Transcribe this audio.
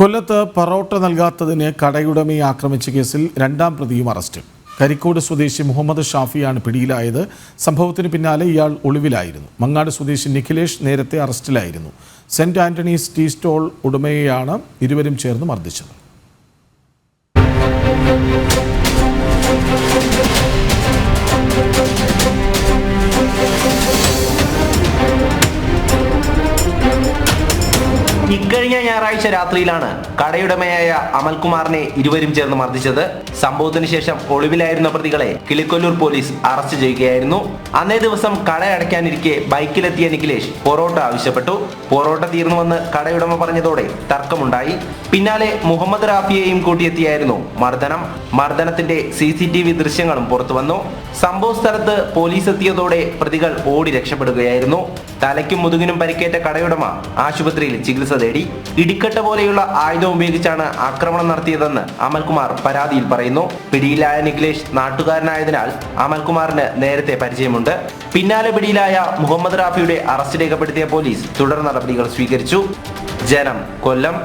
കൊല്ലത്ത് പറോട്ട നൽകാത്തതിന് കടയുടമയെ ആക്രമിച്ച കേസിൽ രണ്ടാം പ്രതിയും അറസ്റ്റിൽ കരിക്കോട് സ്വദേശി മുഹമ്മദ് ഷാഫിയാണ് പിടിയിലായത്. സംഭവത്തിന് പിന്നാലെ ഇയാൾ ഒളിവിലായിരുന്നു. മങ്ങാട് സ്വദേശി നിഖിലേഷ് നേരത്തെ അറസ്റ്റിലായിരുന്നു. സെന്റ് ആന്റണീസ് ടീ സ്റ്റോൾ ഉടമയെയാണ് ഇരുവരും ചേർന്ന് മർദ്ദിച്ചത്. ഇക്കഴിഞ്ഞ ഞായറാഴ്ച രാത്രിയിലാണ് കടയുടമയായ അമൽകുമാറിനെ ഇരുവരും ചേർന്ന് മർദ്ദിച്ചത്. സംഭവത്തിന് ശേഷം ഒളിവിലായിരുന്ന പ്രതികളെ കിളിക്കൊല്ലൂർ പോലീസ് അറസ്റ്റ് ചെയ്യുകയായിരുന്നു. അന്നേ ദിവസം കട അടയ്ക്കാനിരിക്കെ ബൈക്കിലെത്തിയ നിഖിലേഷ് പൊറോട്ട ആവശ്യപ്പെട്ടു. പൊറോട്ട തീർന്നുവെന്ന് കടയുടമ പറഞ്ഞതോടെ തർക്കമുണ്ടായി. പിന്നാലെ മുഹമ്മദ് റാഫിയെയും കൂട്ടിയെത്തിയായിരുന്നു മർദ്ദനം. മർദ്ദനത്തിന്റെ സി സി ടി വി ദൃശ്യങ്ങളും പുറത്തുവന്നു. സംഭവ സ്ഥലത്ത് പോലീസ് എത്തിയതോടെ പ്രതികൾ ഓടി രക്ഷപ്പെടുകയായിരുന്നു. തലയ്ക്കും മുതുകിനും പരിക്കേറ്റ കടയുടമ ആശുപത്രിയിൽ ചികിത്സ തേടി ഇടിക്കട്ട പോലെയുള്ള ആയുധം ഉപയോഗിച്ചാണ് ആക്രമണം നടത്തിയതെന്ന് അമൽകുമാർ പരാതിയിൽ പറയുന്നു. പിടിയിലായ നിഖിലേഷ് നാട്ടുകാരനായതിനാൽ അമൽകുമാറിന് നേരത്തെ പരിചയമുണ്ട്. പിന്നാലെ പിടിയിലായ മുഹമ്മദ് റാഫിയുടെ അറസ്റ്റ് രേഖപ്പെടുത്തിയ പോലീസ് തുടർ നടപടികൾ സ്വീകരിച്ചു. ജനം കൊല്ലം.